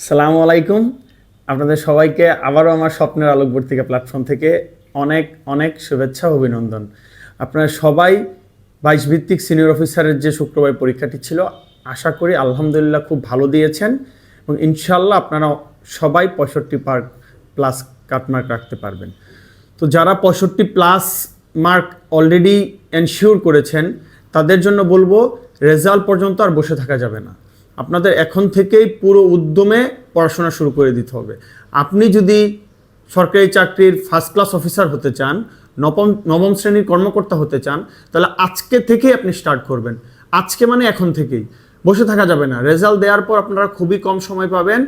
সালামু আলাইকুম। আপনাদের সবাইকে আবারও আমার স্বপ্নের আলোকবর্তিকা প্ল্যাটফর্ম থেকে অনেক অনেক শুভেচ্ছা, অভিনন্দন। আপনারা সবাই বাইশ ভিত্তিক সিনিয়র অফিসারের যে শুক্রবার পরীক্ষাটি ছিল, আশা করি আলহামদুলিল্লাহ খুব ভালো দিয়েছেন এবং ইনশাল্লাহ আপনারা সবাই পঁয়ষট্টি পার্ক প্লাস কাটমার্ক রাখতে পারবেন। তো যারা পঁয়ষট্টি প্লাস মার্ক অলরেডি এনশিওর করেছেন, তাদের জন্য বলব রেজাল্ট পর্যন্ত আর বসে থাকা যাবে না। আপনাদের এখন থেকেই পুরো উদ্যমে পড়াশোনা শুরু করে দিতে হবে। আপনি যদি সরকারি চাকরির ফার্স্ট ক্লাস অফিসার হতে চান, নবম নবম শ্রেণির কর্মকর্তা হতে চান, তাহলে আজকে থেকেই আপনি স্টার্ট করবেন। আজকে মানে এখন থেকেই। বসে থাকা যাবে না। রেজাল্ট দেওয়ার পর আপনারা খুবই কম সময় পাবেন।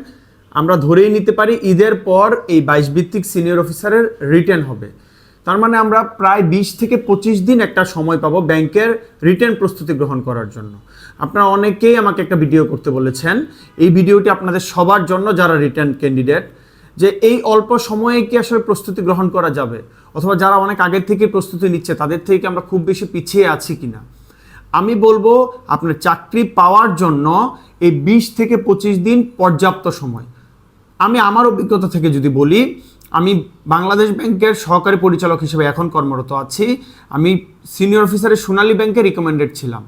আমরা ধরেই নিতে পারি ঈদের পর এই বাইশ ভিত্তিক সিনিয়র অফিসারের রিটার্ন হবে। তার মানে আমরা প্রায় বিশ থেকে পঁচিশ দিন একটা সময় পাবো ব্যাংকের রিটার্ন প্রস্তুতি গ্রহণ করার জন্য। আপনারা অনেকেই আমাকে একটা ভিডিও করতে বলেছেন। এই ভিডিওটি আপনাদের সবার জন্য যারা রিটার্ন ক্যান্ডিডেট যে এই অল্প সময়ে কি আসলে প্রস্তুতি গ্রহণ করা যাবে? অথবা যারা অনেক আগের থেকে প্রস্তুতি নিচ্ছে, তাদের থেকে আমরা খুব বেশি পিছিয়ে আছি কিনা? আমি বলব, আপনার চাকরি পাওয়ার জন্য এই বিশ থেকে পঁচিশ দিন পর্যাপ্ত সময়। আমি আমার অভিজ্ঞতা থেকে যদি বলি, আমি বাংলাদেশ ব্যাংকের সহকারী পরিচালক হিসেবে এখন কর্মরত আছি। আমি সিনিয়র অফিসারের সোনালী ব্যাংকে রিকমেন্ডেড ছিলাম।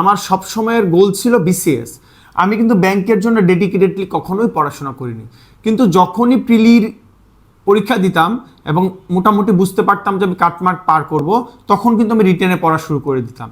আমার সবসময়ের গোল ছিল বিসিএস আমি কিন্তু ব্যাংকের জন্য ডেডিকেটেডলি কখনোই পড়াশোনা করিনি। কিন্তু যখনই প্রিলির পরীক্ষা দিতাম এবং মোটামুটি বুঝতে পারতাম যে আমি কাটমার্ক পার করব, তখন কিন্তু আমি রিটেনে পড়া শুরু করে দিতাম।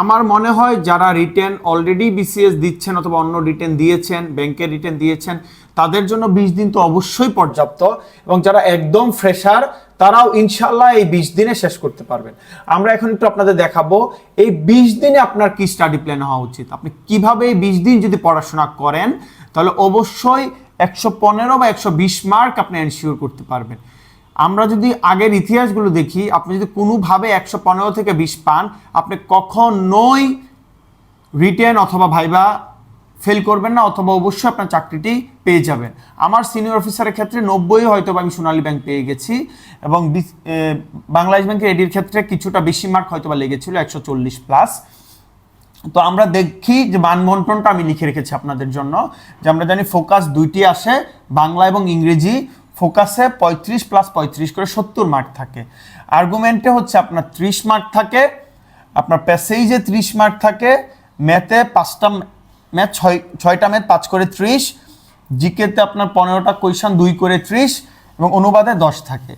আমার মনে হয় যারা রিটেন অলরেডি বিসিএস দিচ্ছেন অথবা অন্য রিটেন দিয়েছেন ব্যাংকের রিটেন দিয়েছেন, তাদের জন্য বিশ দিন তো অবশ্যই পর্যাপ্ত এবং যারা একদম ফ্রেশার তারাও ইনশাল্লাহ এই বিশ দিনে শেষ করতে পারবেন। আমরা এখন একটু আপনাদের দেখাবো, এই বিশ দিনে আপনার কি স্টাডি প্ল্যান হওয়া উচিত? আপনি কীভাবে এই বিশ দিন যদি পড়াশোনা করেন, তাহলে অবশ্যই একশো পনেরো বা একশো বিশ মার্ক আপনি এনশিওর করতে পারবেন। আমরা যদি আগের ইতিহাসগুলো দেখি, আপনি যদি কোনোভাবে একশো পনেরো থেকে বিশ পান, আপনি কখনোই রিটেন অথবা ভাইবা ফেল করবেন না অথবা অবশ্যই আপনার চাকরিটি পেয়ে যাবেন। আমার সিনিয়র অফিসারের ক্ষেত্রে নব্বই হয়তো আমি সোনালী ব্যাংক পেয়ে গেছি এবং বাংলাদেশ ব্যাংকের এডির ক্ষেত্রে কিছুটা বেশি মার্ক হয়তো বা লেগেছিল, একশো চল্লিশ প্লাস তো আমরা দেখি যে মানবন্টনটা আমি লিখে রেখেছি আপনাদের জন্য, যে আমরা জানি ফোকাস দুইটি আসে, বাংলা এবং ইংরেজি। ফোকাসে পঁয়ত্রিশ প্লাস পঁয়ত্রিশ করে সত্তর মার্ক থাকে। আর্গুমেন্টে হচ্ছে আপনার ত্রিশ মার্ক থাকে, আপনার প্যাসেজে ত্রিশ মার্ক থাকে ম্যাথে পাঁচটা ম্যাথ ছয়, ছয়টা ম্যাথ পাঁচ করে ত্রিশ। জিকেতে আপনার পনেরোটা, কোয়েশন দুই করে ত্রিশ এবং অনুবাদে দশ থাকে।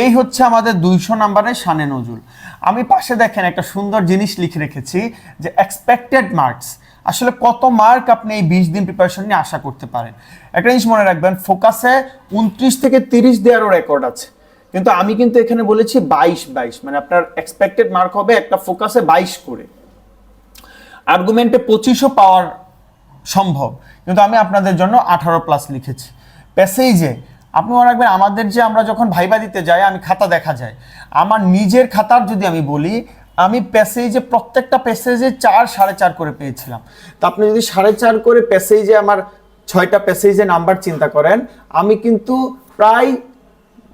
এই হচ্ছে আমাদের দুইশো নাম্বারের সানে নজুল আমি পাশে দেখেন একটা সুন্দর জিনিস লিখে রেখেছি যে এক্সপেক্টেড মার্কস আসলে কত মার্ক আপনি এই বিশ দিন প্রিপারেশন নিয়ে আশা করতে পারেন। একটা জিনিস মনে রাখবেন ফোকাসে উনত্রিশ থেকে তিরিশ দেওয়ারও রেকর্ড আছে। কিন্তু আমি কিন্তু এখানে বলেছি বাইশ বাইশ। মানে আপনার এক্সপেক্টেড মার্ক হবে একটা ফোকাসে বাইশ করে। আর্গুমেন্টে পঁচিশও পাওয়ার সম্ভব। কিন্তু আমি আপনাদের জন্য আঠারো প্লাস লিখেছি। প্যাসেজে আপনি মনে রাখবেন, আমাদের যে আমরা যখন ভাইবা দিতে যাই, আমি খাতা দেখা যায়। আমার নিজের খাতার যদি আমি বলি, আমি প্যাসেজে প্রত্যেকটা প্যাসেজে চার, সাড়ে চার করে পেয়েছিলাম। তা আপনি যদি সাড়ে চার করে প্যাসেজে আমার ছয়টা প্যাসেজে নাম্বার চিন্তা করেন, আমি কিন্তু প্রায়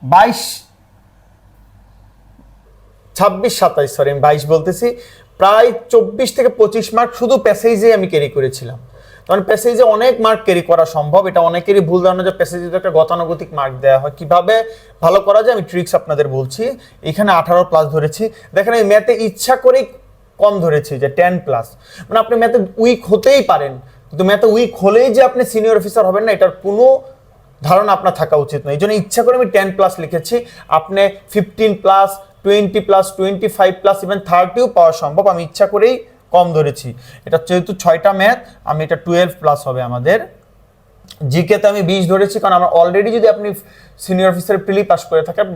বাইশ, ছাব্বিশ, সাতাইশ সরি আমি বাইশ বলতেছি, প্রায় চব্বিশ থেকে পঁচিশ মার্ক শুধু প্যাসেজে আমি ক্যারি করেছিলাম। কারণ প্যাসেজে অনেক মার্ক ক্যারি করা সম্ভব। এটা অনেকেরই ভুল ধারণা যে প্যাসেজে একটা গতানুগতিক মার্ক দেওয়া হয়। কীভাবে? ভালো করা যায়, আমি ট্রিক্স আপনাদের বলছি। এখানে আঠারো প্লাস ধরেছি। দেখেন আমি ম্যাথে ইচ্ছা করেই কম ধরেছি, যে টেন প্লাস মানে আপনি ম্যাথে উইক হতেই পারেন। কিন্তু ম্যাথে উইক হলেই যে আপনি সিনিয়র অফিসার হবেন না, এটার কোনো ধারণা আপনার থাকা উচিত নয়। এই জন্য ইচ্ছা করে আমি টেন প্লাস লিখেছি। আপনি fifteen plus twenty plus twenty five plus even থার্টিও পাওয়া সম্ভব। আমি ইচ্ছা করেই কম ধরেছি। এটা যেহেতু ছয়টা ম্যাথ আমি এটা টুয়েলভ প্লাস হবে আমাদের। জিকেতে আমি বিশ ধরেছি, কারণ আমার অলরেডি যদি আপনি সিনিয়র অফিসার প্রিলি পাস করে থাকেন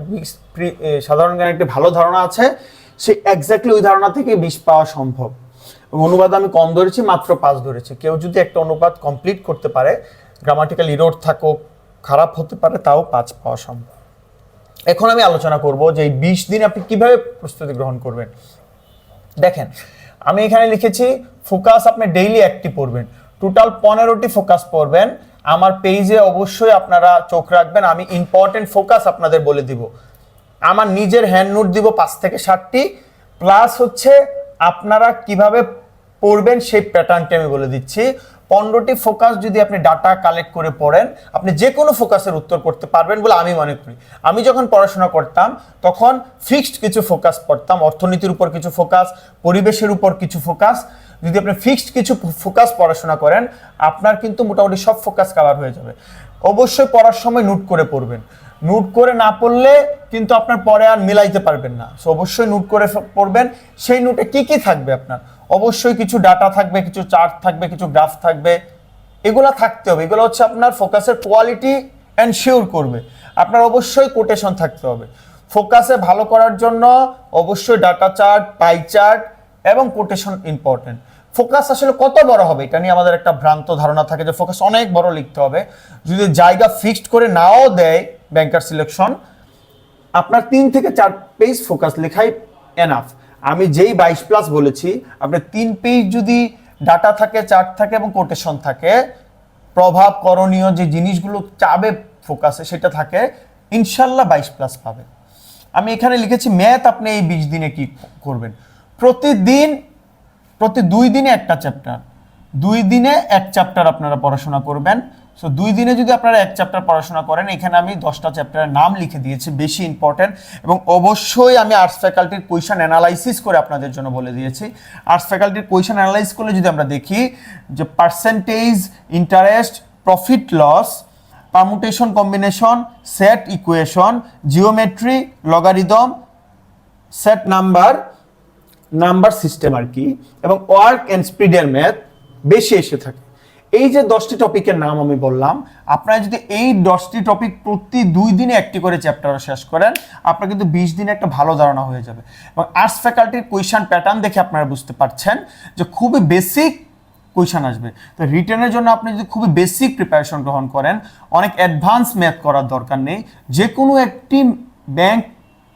সাধারণ জ্ঞানের একটি ভালো ধারণা আছে সে এক্স্যাক্টলি ওই ধারণা থেকে বিশ পাওয়া সম্ভব। অনুবাদ আমি কম ধরেছি, মাত্র পাঁচ ধরেছি। কেউ যদি একটা অনুবাদ কমপ্লিট করতে পারে গ্রামাটিক্যাল ইরোড থাকুক, খারাপ হতে পারে, তাও পাঁচ পাওয়া সম্ভব। এখন আমি আলোচনা করব যে এই বিশ দিন আপনি কীভাবে প্রস্তুতি গ্রহণ করবেন। দেখেন আমি এখানে লিখেছি ফোকাস আপনি ডেইলি একটি পড়বেন। টোটাল পনেরোটি ফোকাস পড়বেন। আমার পেজে অবশ্যই আপনারা চোখ রাখবেন। আমি ইম্পর্টেন্ট ফোকাস আপনাদের বলে দিব। আমার নিজের হ্যান্ড নোট দিব পাঁচ থেকে ষাটটি প্লাস হচ্ছে, আপনারা কীভাবে পড়বেন সেই প্যাটার্নটি আমি বলে দিচ্ছি। পনেরোটি ফোকাস যদি আপনি ডাটা কালেক্ট করে পড়েন, আপনি যে কোনো ফোকাসের উত্তর করতে পারবেন বলে আমি মনে করি। আমি যখন পড়াশোনা করতাম, তখন ফিক্সড কিছু ফোকাস পড়তাম, অর্থনীতির উপর কিছু ফোকাস পরিবেশের উপর কিছু ফোকাস যদি আপনি ফিক্সড কিছু ফোকাস পড়াশোনা করেন, আপনার কিন্তু মোটামুটি সব ফোকাস কাভার হয়ে যাবে। অবশ্যই পড়ার সময় নোট করে পড়বেন। নোট করে না পড়লে কিন্তু আপনার পরে আর মিলাইতে পারবেন না। সো অবশ্যই নোট করে পড়বেন। সেই নোটে কি কি থাকবে আপনার? অবশ্যই কিছু ডাটা থাকবে, কিছু চার্ট থাকবে, কিছু গ্রাফ থাকবে। এগুলা থাকতে হবে। এগুলো হচ্ছে আপনার ফোকাসের কোয়ালিটি এনশিওর করবে। আপনার অবশ্যই কোটেশন থাকতে হবে। ফোকাসে ভালো করার জন্য অবশ্যই ডাটা চার্ট পাই চার্ট এবং কোটেশন ইম্পর্টেন্ট ফোকাস আসলে কত বড় হবে? এটা নিয়ে আমাদের একটা ভ্রান্ত ধারণা থাকে যে ফোকাস অনেক বড় লিখতে হবে। যদি জায়গা ফিক্সড করে নাও দেয় ব্যাংকার সিলেকশন আপনার তিন থেকে চার পেজ ফোকাস লেখাই এনাফ আমি যেই বাইশ প্লাস বলেছি, আপনার তিন পেজ যদি ডাটা থাকে চার্ট থাকে এবং কোটেশন থাকে, প্রভাব করণীয় যে জিনিসগুলো চাবে ফোকাসে সেটা থাকে, ইনশাল্লাহ বাইশ প্লাস পাবে আমি এখানে লিখেছি ম্যাথ আপনি এই বিশ দিনে কি করবেন? প্রতিদিন, প্রতি দুই দিনে একটা চ্যাপ্টার দুই দিনে এক চ্যাপ্টার আপনারা পড়াশোনা করবেন সো দুই দিনে যদি আপনারা এক চ্যাপ্টার পড়াশোনা করেন, এখানে আমি দশটা চ্যাপ্টারের নাম লিখে দিয়েছি, বেশি ইম্পর্টেন্ট এবং অবশ্যই আমি আর্টস ফ্যাকাল্টির কোয়েশন অ্যানালাইসিস করে আপনাদের জন্য বলে দিয়েছি। আর্টস ফ্যাকাল্টির কোয়েশন অ্যানালাইজ করলে যদি আমরা দেখি যে percentage interest profit loss permutation combination set equation geometry logarithm set number number system আর কি, এবং ওয়ার্ক অ্যান্ড স্পিডের ম্যাথ বেশি এসে থাকে। এই যে দশটি টপিকের নাম আমি বললাম, আপনারা যদি এই দশটি টপিক প্রতি দুই দিনে একটি করে চ্যাপ্টার শেষ করেন, আপনার কিন্তু বিশ দিনে একটা ভালো ধারণা হয়ে যাবে। এবং আর্টস ফ্যাকাল্টির কোয়েশন প্যাটার্ন দেখে আপনারা বুঝতে পারছেন যে খুবই বেসিক কোয়েশন আসবে। তো রিটার্নের জন্য আপনি যদি খুবই বেসিক প্রিপারেশন গ্রহণ করেন, অনেক অ্যাডভান্স ম্যাথ করার দরকার নেই। যে কোনো একটি ব্যাংক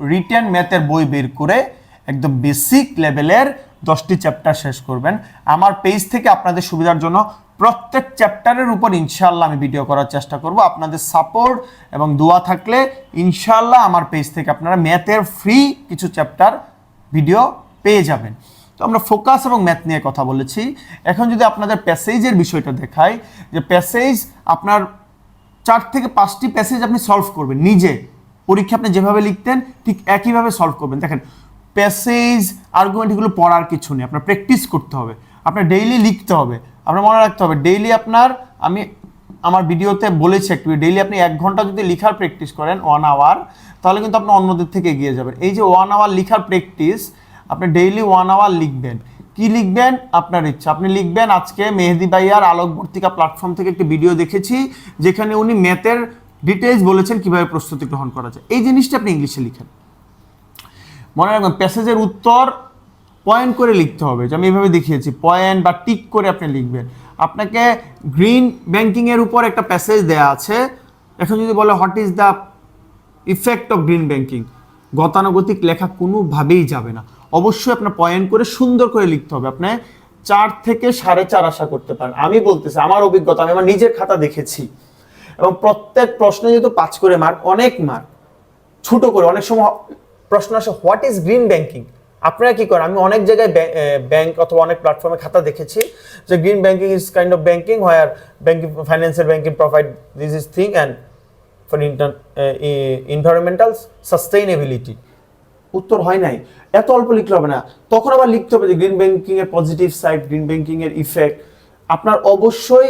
রিটার্ন ম্যাথের বই বের করে একদম বেসিক লেভেলের দশটি চ্যাপ্টার শেষ করবেন। আমার পেজ থেকে আপনাদের সুবিধার জন্য প্রত্যেক চ্যাপ্টারের উপর ইনশাল্লাহ আমি ভিডিও করার চেষ্টা করব। আপনাদের সাপোর্ট এবং দোয়া থাকলে ইনশাল্লাহ আমার পেজ থেকে আপনারা ম্যাথের ফ্রি কিছু চ্যাপ্টার ভিডিও পেয়ে যাবেন। তো আমরা ফোকাস এবং ম্যাথ নিয়ে কথা বলেছি। এখন যদি আপনাদের প্যাসেজের বিষয়টা দেখাই, যে প্যাসেজ আপনার চার থেকে পাঁচটি প্যাসেজ আপনি সলভ করবেন, নিজে। পরীক্ষা আপনি যেভাবে লিখতেন, ঠিক একইভাবে সলভ করবেন। দেখেন প্যাসেজ আর্গুমেন্ট এগুলো পড়ার কিছু নেই। আপনার প্র্যাকটিস করতে হবে। আপনার ডেইলি লিখতে হবে। আপনার মনে রাখতে হবে ডেইলি আপনার, আমি আমার ভিডিওতে বলেছি একটু ডেইলি আপনি এক ঘণ্টা যদি লিখার প্র্যাকটিস করেন ওয়ান আওয়ার তাহলে কিন্তু আপনি অন্যদের থেকে এগিয়ে যাবেন। এই যে ওয়ান আওয়ার লিখার প্র্যাকটিস আপনি ডেইলি ওয়ান আওয়ার লিখবেন। কি লিখবেন? আপনার ইচ্ছা। আপনি লিখবেন আজকে মেহেদি ভাইয়ার আলোকবর্তিকা প্ল্যাটফর্ম থেকে একটি ভিডিও দেখেছি, যেখানে উনি ম্যাথের ডিটেলস বলেছেন কীভাবে প্রস্তুতি গ্রহণ করা যায়। এই জিনিসটা আপনি ইংলিশে লিখেন। মনে রাখবেন প্যাসেজের উত্তর পয়েন্ট করে লিখতে হবে, যে আমি এভাবে দেখিয়েছি পয়েন্ট বা টিক করে আপনি লিখবেন। আপনাকে গ্রিন ব্যাংকিংয়ের উপর একটা প্যাসেজ দেয়া আছে, এখন যদি বলে what is the effect of green banking গতানুগতিক লেখা কোনোভাবেই যাবে না। অবশ্যই আপনার পয়েন্ট করে সুন্দর করে লিখতে হবে। আপনি চার থেকে সাড়ে চার আশা করতে পারেন। আমি বলতেছি, আমার অভিজ্ঞতা, আমি আমার নিজের খাতা দেখেছি। এবং প্রত্যেক প্রশ্নে যেহেতু পাঁচ করে মার্ক অনেক মার্ক ছোট করে, অনেক সময় প্রশ্ন আসে হোয়াট ইজ গ্রিন ব্যাংকিং আপনারা কি করেন? আমি অনেক জায়গায় ব্যাংক অথবা অনেক প্ল্যাটফর্মে খাতা দেখেছি যে green banking is kind of banking where banking financial banking provide this is thing and for environmental sustainability উত্তর হয় নাই। এত অল্প লিখলে হবে না। তখন আবার লিখতে হবে যে গ্রিন ব্যাংকিং এর পজিটিভ সাইড গ্রিন ব্যাংকিং এর ইফেক্ট আপনার অবশ্যই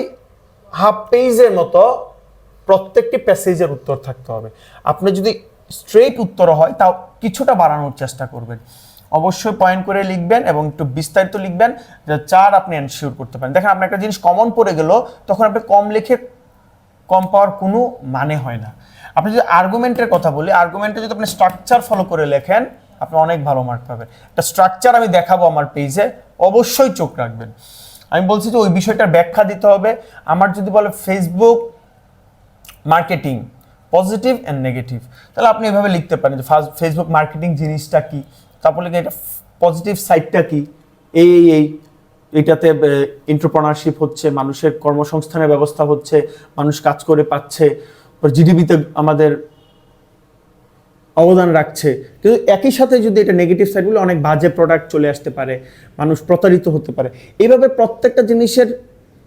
হাফ পেজের মতো প্রত্যেকটি প্যাসেজের উত্তর থাকতে হবে। আপনি যদি স্ট্রেট উত্তর হয়, তাও কিছুটা বাড়ানোর চেষ্টা করবেন। অবশ্যই পয়েন্ট করে লিখবেন এবং একটু বিস্তারিত লিখবেন যে চার আপনি এনশিওর করতে পারেন। দেখেন, আপনার একটা জিনিস কমন পড়ে গেল, তখন আপনি কম লিখে কম পাওয়ার কোনো মানে হয় না। আপনি যদি আর্গুমেন্টের কথা বলি আর্গুমেন্টে যদি আপনি স্ট্রাকচার ফলো করে লেখেন, আপনি অনেক ভালো মার্ক পাবেন। একটা স্ট্রাকচার আমি দেখাবো আমার পেজে অবশ্যই চোখ রাখবেন। আমি বলছি যে ওই বিষয়টার ব্যাখ্যা দিতে হবে। আমার যদি বলে Facebook marketing positive and negative তাহলে আপনি এভাবে লিখতে পারেন যে ফার্স্ট ফেসবুক মার্কেটিং জিনিসটা কি? তারপর লিখে এটা পজিটিভ সাইডটা কি? এই এই এই। এটাতে এন্টারপ্রনারশিপ হচ্ছে, মানুষের কর্মসংস্থানের ব্যবস্থা হচ্ছে, মানুষ কাজ করে পাচ্ছে জিডিপিতে আমাদের অবদান রাখছে। কিন্তু একই সাথে যদি এটা নেগেটিভ সাইডগুলো অনেক বাজে প্রোডাক্ট চলে আসতে পারে, মানুষ প্রতারিত হতে পারে। এইভাবে প্রত্যেকটা জিনিসের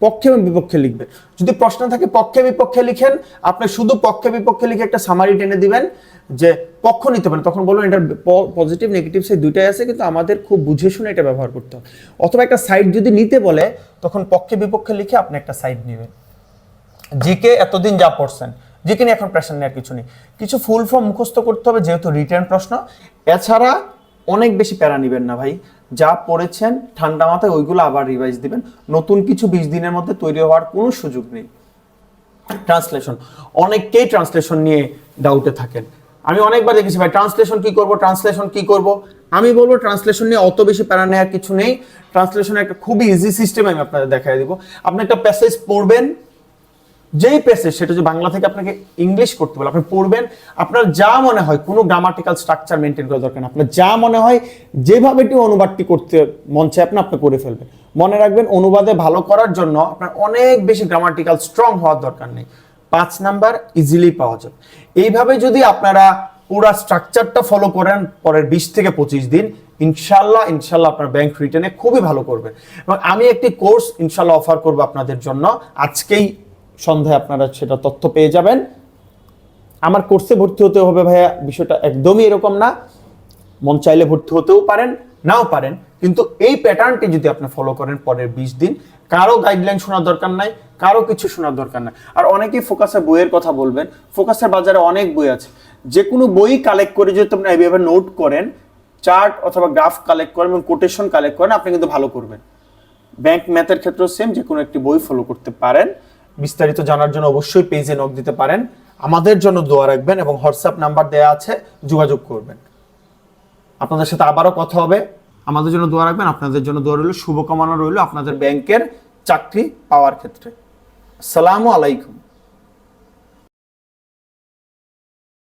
পক্ষে এবং বিপক্ষে লিখবে। যদি প্রশ্ন থাকে পক্ষে, বিপক্ষে লিখেন, আপনি শুধু পক্ষে, বিপক্ষে লিখে একটা সামারি টেনে দিবেন যে পক্ষ নিতে পারেন তখন বলবেন এটার পজিটিভ নেগেটিভ সেই দুইটাই আছে, কিন্তু আমাদের খুব বুঝে শুনে এটা ব্যবহার করতে হবে। অথবা একটা সাইড যদি নিতে বলে, তখন পক্ষে, বিপক্ষে লিখে আপনি একটা সাইড নেবেন। জিকে এতদিন যা পড়ছেন জিকে নিয়ে এখন প্রেশার নেওয়ার কিছু নেই। কিছু ফুল ফর্ম মুখস্থ করতে হবে, যেহেতু রিটার্ন প্রশ্ন। এছাড়া অনেক বেশি প্যারা নিবেন না ভাই। যা পড়েছেন ঠান্ডা মাথায়, ওইগুলো আবার রিভাইজ দিবেন। নতুন কিছু বিশ দিনের মধ্যে তৈরি হওয়ার কোনো সুযোগ নেই। ট্রান্সলেশন অনেককেই ট্রান্সলেশন নিয়ে ডাউটে থাকেন। আমি অনেকবার দেখেছি ভাই ট্রান্সলেশন কি করব ট্রান্সলেশন কি করব? আমি বলব ট্রান্সলেশন নিয়ে অত বেশি প্যারা নেওয়ার কিছু নেই। ট্রান্সলেশনের একটা খুবই ইজি সিস্টেম আমি আপনাদের দেখাই দিব। আপনি একটা প্যাসেজ পড়বেন যেই প্যাসেজ সেটা যে বাংলা থেকে আপনাকে ইংলিশ করতে বলে, আপনি পড়বেন, আপনার যা মনে হয়, কোনো গ্রামাটিক্যাল স্ট্রাকচার মেনটেন করা দরকার আপনার যা মনে হয়, যেভাবে এটি অনুবাদটি করতে মন চায়, আপনি আপনি করে ফেলবেন। মনে রাখবেন, অনুবাদে ভালো করার জন্য আপনার অনেক বেশি গ্রামাটিক্যাল স্ট্রং হওয়ার দরকার নেই। পাঁচ নাম্বার ইজিলি পাওয়া যাবে এইভাবে যদি আপনারা পুরা স্ট্রাকচারটা ফলো করেন, পরের বিশ থেকে পঁচিশ দিন, ইনশাল্লাহ ইনশাল্লাহ আপনার ব্যাংক রিটার্নে খুবই ভালো করবেন। এবং আমি একটি কোর্স ইনশাল্লাহ অফার করব আপনাদের জন্য। আজকেই সন্ধ্যায় আপনারা সেটা তথ্য পেয়ে যাবেন। আমার কোর্সে ভর্তি হতে হবে ভাইয়া, বিষয়টা একদমই এরকম না। মন চাইলে ভর্তি হতেও পারেন, নাও পারেন। কিন্তু এই প্যাটার্নটি যদি আপনি ফলো করেন পরের বিশ দিন, কারও গাইডলাইন শোনার দরকার নাই, কারও কিছু শোনার দরকার নাই। আর অনেকেই ফোকাসের বইয়ের কথা বলবেন ফোকাসের বাজারে অনেক বই আছে। যে কোনো বই কালেক্ট করে যদি আপনি এইভাবে নোট করেন চার্ট অথবা গ্রাফ কালেক্ট করেন এবং কোটেশন কালেক্ট করেন, আপনি কিন্তু ভালো করবেন। ব্যাংক ম্যাথের ক্ষেত্রেও সেম যে কোনো একটি বই ফলো করতে পারেন। বিস্তারিত জানার জন্য অবশ্যই পেজে নক দিতে পারেন। আমাদের জন্য দোয়া রাখবেন এবং হোয়াটসঅ্যাপ নাম্বার দেওয়া আছে, যোগাযোগ করবেন। আপনাদের সাথে আবারও কথা হবে। আমাদের জন্য দোয়া রাখবেন। আপনাদের জন্য দোয়া রইল, শুভকামনা রইল আপনাদের ব্যাংকের চাকরি পাওয়ার ক্ষেত্রে। সালামু আলাইকুম।